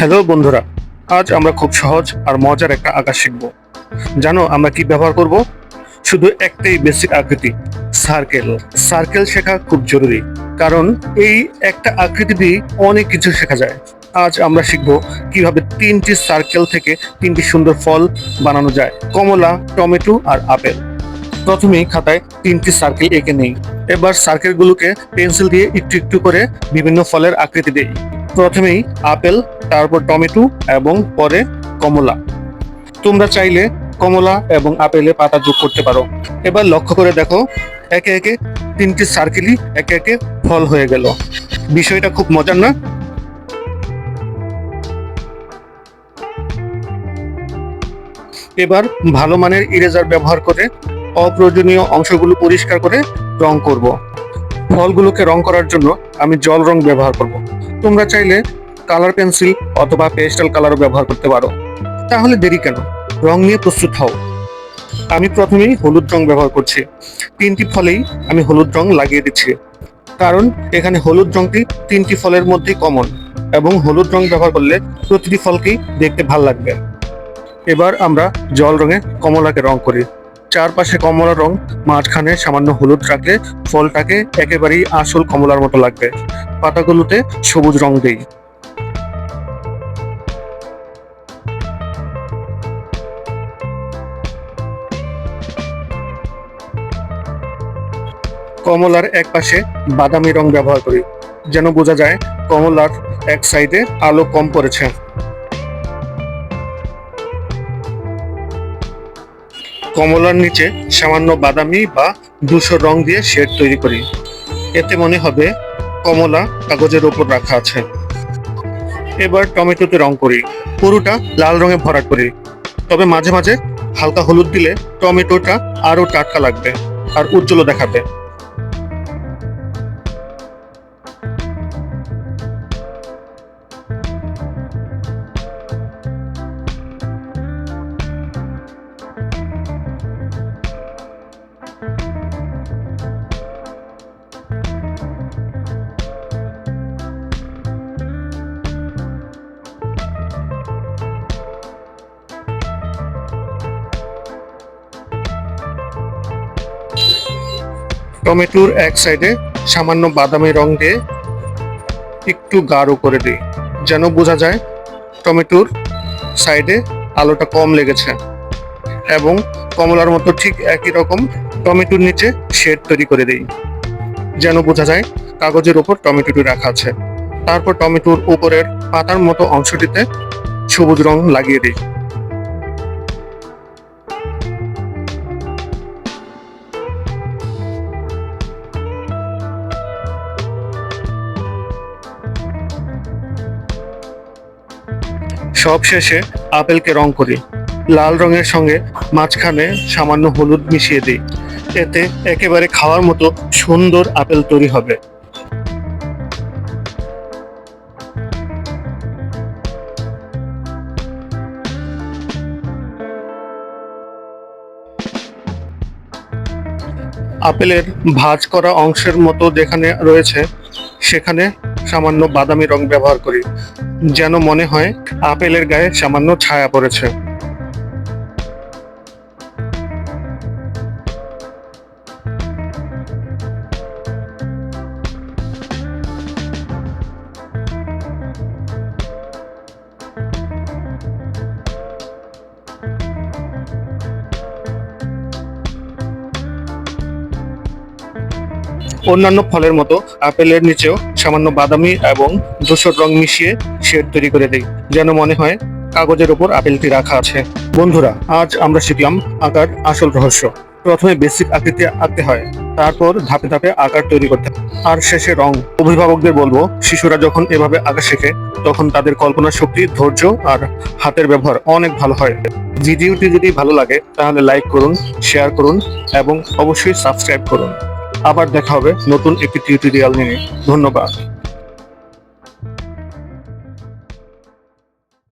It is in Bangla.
হ্যালো বন্ধুরা, আজ আমরা খুব সহজ আর মজার একটা আঁকা শিখব। জানো আমরা কি ব্যবহার করব? শুধু একটাই বেসিক আকৃতি সার্কেল সার্কেল শেখা খুব জরুরি, কারণ এই একটা আকৃতি দিয়ে অনেক কিছু শেখা যায়। আজ আমরা শিখব কীভাবে তিনটি সার্কেল থেকে তিনটি সুন্দর ফল বানানো যায়, কমলা, টমেটো আর আপেল। প্রথমেই খাতায় তিনটি সার্কেল এঁকে নেই। এবার সার্কেলগুলোকে পেন্সিল দিয়ে একটু একটু করে বিভিন্ন ফলের আকৃতি দেই। প্রথমেই আপেল, তারপর টমেটো এবং পরে কমলা। তোমরা চাইলে কমলা এবং আপেলে পাতা যোগ করতে পারো। এবার লক্ষ্য করে দেখো, একে একে তিনটি সার্কেলই একে একে ফল হয়ে গেল। বিষয়টা খুব মজার না? এবার ভালো মানের ইরেজার ব্যবহার করে অপ্রয়োজনীয় অংশগুলো পরিষ্কার করে রং করব। ফলগুলোকে রং করার জন্য আমি জল রং ব্যবহার করব। তোমরা চাইলে কালার পেন্সিল অথবা পেস্টাল কালারও ব্যবহার করতে পারো। তাহলে দেরি কেন? রং নিয়ে প্রস্তুত হও। আমি প্রথমেই হলুদ রং ব্যবহার করছি। তিনটি ফলেই আমি হলুদ রং লাগিয়ে দিচ্ছি। কারণ এখানে হলুদ রংটি তিনটি ফলের মধ্যেই কমন এবং হলুদ রং ব্যবহার করলে প্রতিটি ফলকেই দেখতে ভালো লাগবে। এবার আমরা জল রঙে কমলাকে রং করি। চারপাশে কমলা রং, মাঝখানে সামান্য হলুদ রাখলে ফলটাকে একেবারেই আসল কমলার মতো লাগবে। পাতাগুলোতে সবুজ রং দেই। কমলার এক পাশে বাদামি রং ব্যবহার করি, যেন বোঝা যায় কমলার এক সাইডে আলো কম পড়েছে। কমলার নিচে সামান্য বাদামি বা ধূসর রং দিয়ে শেড তৈরি করি। এতে মনে হবে কমলা কাগজের উপর রাখা আছে। এবার টমেটোতে রং করি, পুরোটা লাল রঙে ভরা করি। তবে মাঝে মাঝে হালকা হলুদ দিলে টমেটোটা আরও টাটকা লাগবে আর উজ্জ্বল দেখাবে। টমেটোর এক সাইডে সামান্য বাদামি রং দিয়ে একটু গাঢ় করে দিই, যেন বোঝা যায় টমেটোর সাইডে আলোটা কম লেগেছে এবং কমলার মতো ঠিক একই রকম টমেটোর নিচে শেড তৈরি করে দিই, যেন বোঝা যায় কাগজের উপর টমেটোটি রাখা আছে। তারপর টমেটোর উপরের পাতার মতো অংশটিতে সবুজ রং লাগিয়ে দিই। সব শেষে আপেলকে রং করি। লাল রঙের সঙ্গে মাঝখানে সামান্য হলুদ মিশিয়ে দিই। এতে একেবারে খাওয়ার মতো সুন্দর আপেল তৈরি হবে। আপেলের ভাঁজ করা অংশের মতো যেখানে রয়েছে, সেখানে সামান্য বাদামি রং ব্যবহার করি। যেন মনে হয় আপেলের গায়ে সামান্য ছায়া পড়েছে। অন্যান্য ফলের মতো আপেলের নিচেও সামান্য বাদামি এবং ধূসর রং মিশিয়ে শেড তৈরি করে দেই, যেন মনে হয় কাগজের উপর আপেলটি রাখা আছে। বন্ধুরা, আজ আমরা শিখলাম আঁকার আসল রহস্য। প্রথমে বেসিক আকৃতি আঁকতে হয়, তারপর ধাপে ধাপে আকার তৈরি করতে হয়। আর শেষে রং। অভিভাবকদের বলব, শিশুরা যখন এভাবে আঁকা শেখে, তখন তাদের কল্পনা শক্তি, ধৈর্য আর হাতের ব্যবহার অনেক ভালো হয়। ভিডিওটি যদি ভালো লাগে, তাহলে লাইক করুন শেয়ার করুন এবং অবশ্যই সাবস্ক্রাইব করুন। আবার দেখা হবে নতুন একটি টিউটোরিয়াল নিয়ে। ধন্যবাদ।